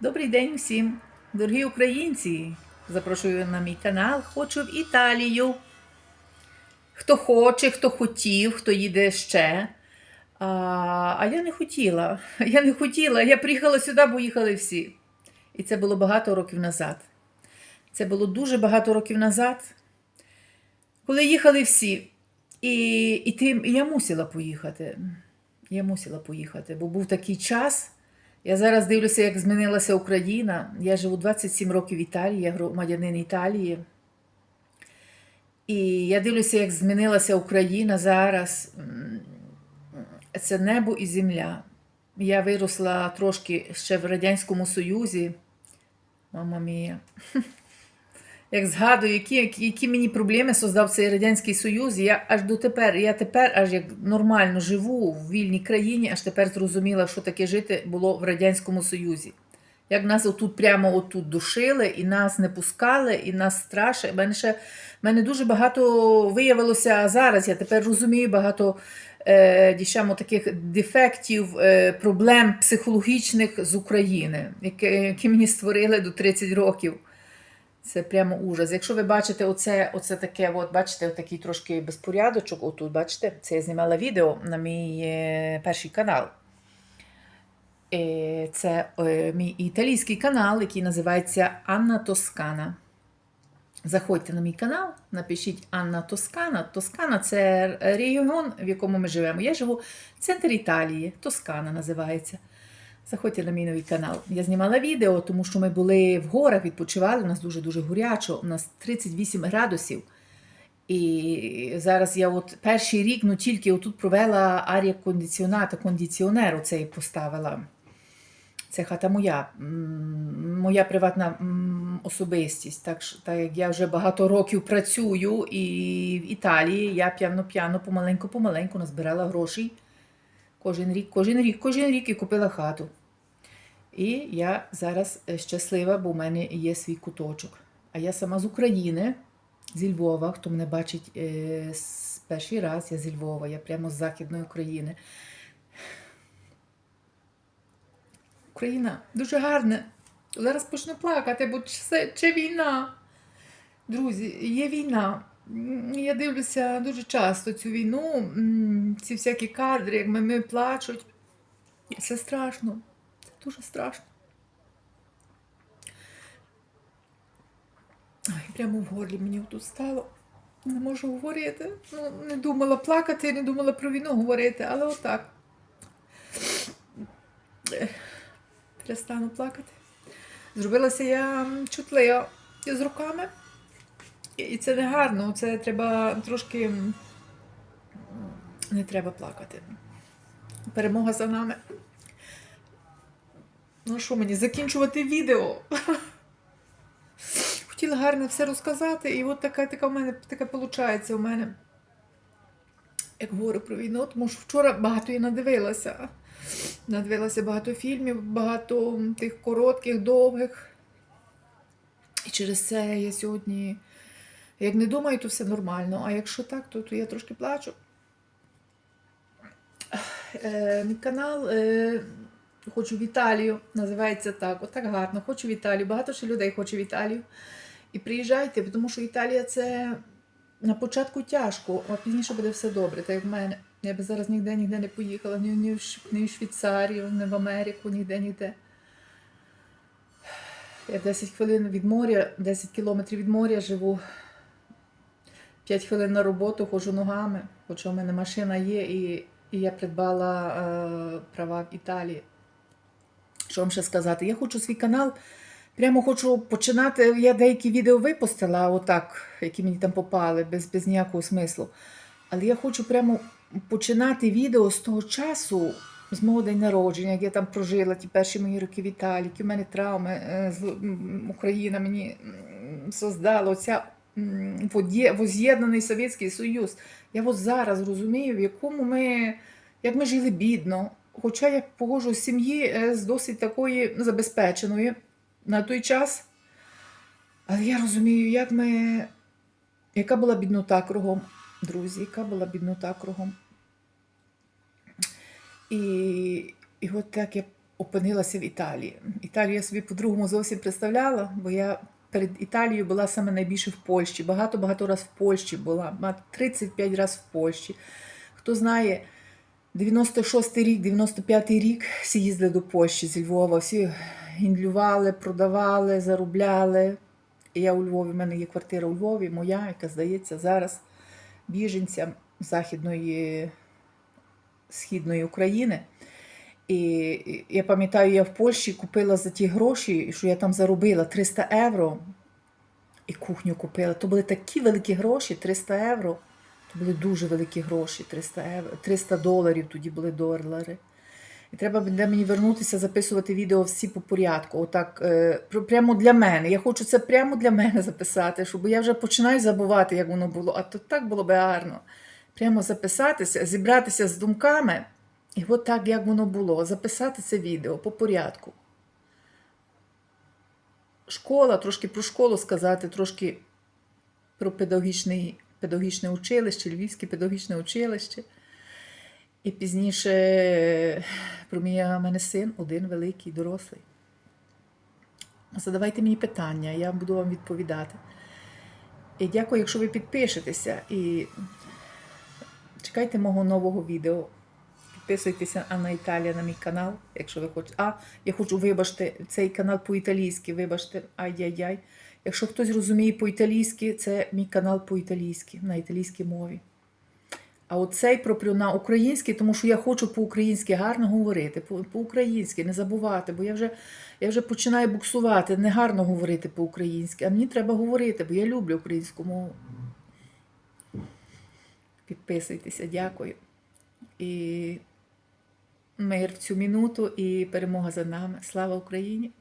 Добрий день усім, дорогі українці! Запрошую на мій канал. Хочу в Італію. Хто хоче, хто хотів, хто їде ще. А, а я не хотіла. Я не хотіла. Я приїхала сюди, бо їхали всі. І це було багато років назад. Це було дуже багато років назад, коли їхали всі. І, і, тим, і я мусила поїхати. Я мусила поїхати, бо був такий час. Я зараз дивлюся, як змінилася Україна. Я живу 27 років в Італії, я громадянин Італії. І я дивлюся, як змінилася Україна зараз. Це небо і земля. Я виросла трошки ще в Радянському Союзі. Мама мія. Як згадую, які, які, мені проблеми создав цей Радянський Союз, я аж дотепер, я тепер, аж як нормально живу в вільній країні, аж тепер зрозуміла, що таке жити було в Радянському Союзі. Як нас отут прямо отут душили, і нас не пускали, і нас страшили. Мене ще мене дуже багато виявилося зараз. Я тепер розумію багато е, дійшamo таких дефектів, е, проблем психологічних з України, які, які мені створили до 30 років. Це прямо ужас. Якщо ви бачите, оце, оце таке, от, бачите, такий трошки безпорядочок, отут, бачите, це я знімала відео на мій е, перший канал. Е, Це е, мій італійський канал, який називається Анна Тоскана. Заходьте на мій канал, напишіть Анна Тоскана. Тоскана це регіон, в якому ми живемо. Я живу в центрі Італії, Тоскана називається. Заходьте на мій новий канал. Я знімала відео, тому що ми були в горах, відпочивали. У нас дуже-дуже горячо, у нас 38 градусів. І зараз я от перший рік ну, тільки отут провела арія кондиціоната, кондиціонер оцей поставила. Це хата моя, моя приватна особистість. Так, так як я вже багато років працюю і в Італії, я п'яно-п'яно, помаленьку-помаленьку назбирала грошей. Кожен рік, кожен рік, кожен рік і купила хату. І я зараз е, щаслива, бо в мене є свій куточок. А я сама з України, зі Львова, хто мене бачить е, перший раз, я зі Львова, я прямо з Західної України. Україна дуже гарна. Зараз почну плакати, бо це, це війна. Друзі, є війна. Я дивлюся дуже часто цю війну, ці всякі кадри, як мами плачуть. Це страшно. Це дуже страшно. Ой, прямо в горлі мені тут стало. Не можу говорити. Ну, не думала плакати, не думала про війну говорити, але отак. Перестану плакати. Зробилася я чутлива з руками. І- це не гарно, це треба трошки не треба плакати. Перемога за нами. Ну що мені, закінчувати відео? Хотіла гарно все розказати, і от така, така в мене таке виходить у мене. Як говорю про війну, тому що вчора багато я надивилася. Надивилася багато фільмів, багато тих коротких, довгих. І через це я сьогодні, як не думаю, то все нормально. А якщо так, то, то я трошки плачу. Е, мій канал е, Хочу в Італію, називається так. Отак гарно. Хочу в Італію. Багато ще людей хоче в Італію. І приїжджайте, тому що Італія це на початку тяжко, а пізніше буде все добре, так як в мене. Я би зараз ніде ніде не поїхала, ні, ні, ні в Швейцарію, ні в Америку, ніде, ніде. Я 10 хвилин від моря, 10 кілометрів від моря живу. 5 хвилин на роботу ходжу ногами, хоча в мене машина є, і, і я придбала е, права в Італії. Що вам ще сказати? Я хочу свій канал. Прямо хочу починати. Я деякі відео випустила, отак, які мені там попали, без, без ніякого смислу. Але я хочу прямо починати відео з того часу, з мого день народження, як я там прожила ті перші мої роки в Італії, які в мене травми, е, Україна мені создала оця воз'єднаний Совєтський Союз. Я от зараз розумію, в якому ми, як ми жили бідно. Хоча я походжу з сім'ї е, з досить такої забезпеченої на той час. Але я розумію, як ми, яка була біднота кругом, друзі, яка була біднота кругом. І, і от так я опинилася в Італії. Італію я собі по-другому зовсім представляла, бо я перед Італією була саме найбільше в Польщі. Багато-багато раз в Польщі була, ма- 35 разів в Польщі. Хто знає, 96-й рік, 95-й рік всі їздили до Польщі зі Львова, всі гіндлювали, продавали, заробляли. Я у Львові, в мене є квартира у Львові, моя, яка здається зараз біженцям Західної Східної України. І я пам'ятаю, я в Польщі купила за ті гроші, що я там заробила 300 євро. І кухню купила. То були такі великі гроші, 300 євро. То були дуже великі гроші, 300 євро, 300 доларів тоді були долари. І треба буде мені вернутися, записувати відео всі по порядку. Отак, е, прямо для мене. Я хочу це прямо для мене записати, щоб я вже починаю забувати, як воно було. А то так було би гарно. Прямо записатися, зібратися з думками, і от так, як воно було, записати це відео по порядку. Школа, трошки про школу сказати, трошки про педагогічний, педагогічне училище, Львівське педагогічне училище. І пізніше про мій мене син один великий, дорослий. Задавайте мені питання, я буду вам відповідати. І дякую, якщо ви підпишетеся і чекайте мого нового відео. Підписуйтеся Анна Італія на мій канал, якщо ви хочете. А, я хочу, вибачте, цей канал по-італійськи, вибачте, ай-яй-яй. Якщо хтось розуміє по-італійськи, це мій канал по-італійськи, на італійській мові. А оцей проплю на український, тому що я хочу по-українськи гарно говорити, по- по-українськи, не забувати, бо я вже, я вже починаю буксувати, не гарно говорити по-українськи, а мені треба говорити, бо я люблю українську мову. Підписуйтеся, дякую. І мир в цю минуту і перемога за нами. Слава Україні!